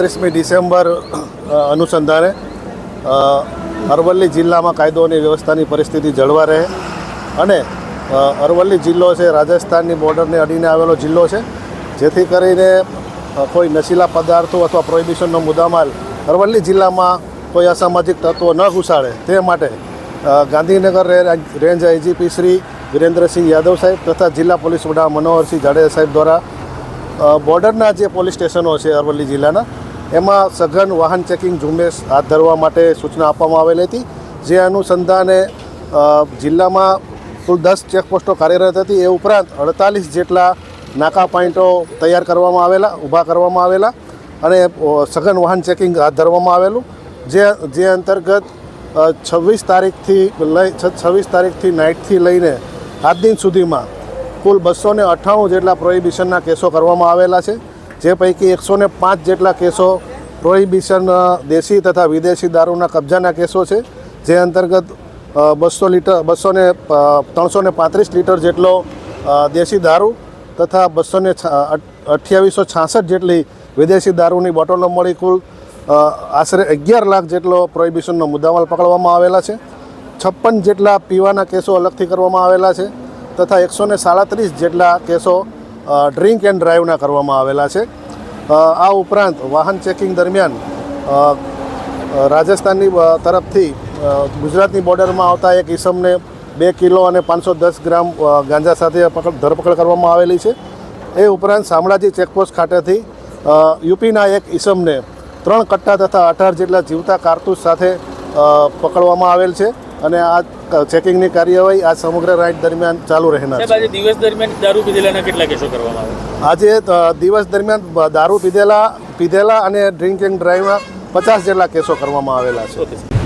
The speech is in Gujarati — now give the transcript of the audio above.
ત્રીસમી ડિસેમ્બર અનુસંધાને અરવલ્લી જિલ્લામાં કાયદો અને વ્યવસ્થાની પરિસ્થિતિ જળવા રહે અને અરવલ્લી જિલ્લો છે, રાજસ્થાનની બોર્ડરને અડીને આવેલો જિલ્લો છે, જેથી કરીને કોઈ નશીલા પદાર્થો અથવા પ્રોહિબિશનનો મુદ્દામાલ અરવલ્લી જિલ્લામાં કોઈ અસામાજિક તત્વો ન ઘુસાડે, તે માટે ગાંધીનગર રેન્જ આઈજીપી શ્રી વિરેન્દ્રસિંહ યાદવ સાહેબ તથા જિલ્લા પોલીસ વડા મનોહરસિંહ જાડેજા સાહેબ દ્વારા બોર્ડરના જે પોલીસ સ્ટેશનો છે અરવલ્લી જિલ્લાના એમાં સઘન વાહન ચેકિંગ ઝુંબેશ હાથ ધરવા માટે સૂચના આપવામાં આવેલી હતી. જે અનુસંધાને જિલ્લામાં કુલ દસ ચેકપોસ્ટો કાર્યરત હતી. એ ઉપરાંત અડતાલીસ જેટલા નાકા પોઈન્ટો તૈયાર કરવામાં આવેલા, ઊભા કરવામાં આવેલા અને સઘન વાહન ચેકિંગ હાથ ધરવામાં આવેલું. જે જે અંતર્ગત છવ્વીસ તારીખથી લઈ છવ્વીસ તારીખથી નાઇટથી લઈને આજ દિન સુધીમાં કુલ બસો ને અઠ્ઠાણું જેટલા પ્રોહિબિશનના કેસો કરવામાં આવેલા છે. જે પૈકી એકસો ને પાંચ જેટલા કેસો પ્રોહિબિશન દેશી તથા વિદેશી દારૂના કબજાના કેસો છે, જે અંતર્ગત બસો લીટર બસો ને ત્રણસો ને પાંત્રીસ લીટર જેટલો દેશી દારૂ તથા બસો ને અઠ્યાવીસો છાસઠ જેટલી વિદેશી દારૂની બોટલો મળી કુલ આશરે અગિયાર લાખ જેટલો પ્રોહિબિશનનો મુદ્દામાલ પકડવામાં આવેલા છે. છપ્પન જેટલા પીવાના કેસો અલગથી કરવામાં આવેલા છે તથા એકસો સાડત્રીસ જેટલા કેસો ડ્રિંક એન્ડ ડ્રાઈવના કરવામાં આવેલા છે. આ ઉપરાંત વાહન ચેકિંગ દરમિયાન રાજસ્થાનની તરફથી ગુજરાતની બોર્ડરમાં આવતા એક ઈસમને બે કિલો અને પાંચસો દસ ગ્રામ ગાંજા સાથે પકડ, ધરપકડ કરવામાં આવેલી છે. એ ઉપરાંત શામળાજી ચેકપોસ્ટ ખાતેથી યુપીના એક ઈસમને ત્રણ કટ્ટા તથા અઢાર જેટલા જીવતા કારતૂસ સાથે પકડવામાં આવેલ છે. અને આ ચેકિંગની કાર્યવાહી આ સમગ્ર રાઇડ દરમિયાન ચાલુ રહેનાર છે. આજે દિવસ દરમિયાન દારૂ પીધેલાના કેટલા કેસો કરવામાં આવે આજે દિવસ દરમિયાન દારૂ પીધેલા પીધેલા અને ડ્રિંક એન્ડ ડ્રાઈવમાં પચાસ જેટલા કેસો કરવામાં આવેલા છે.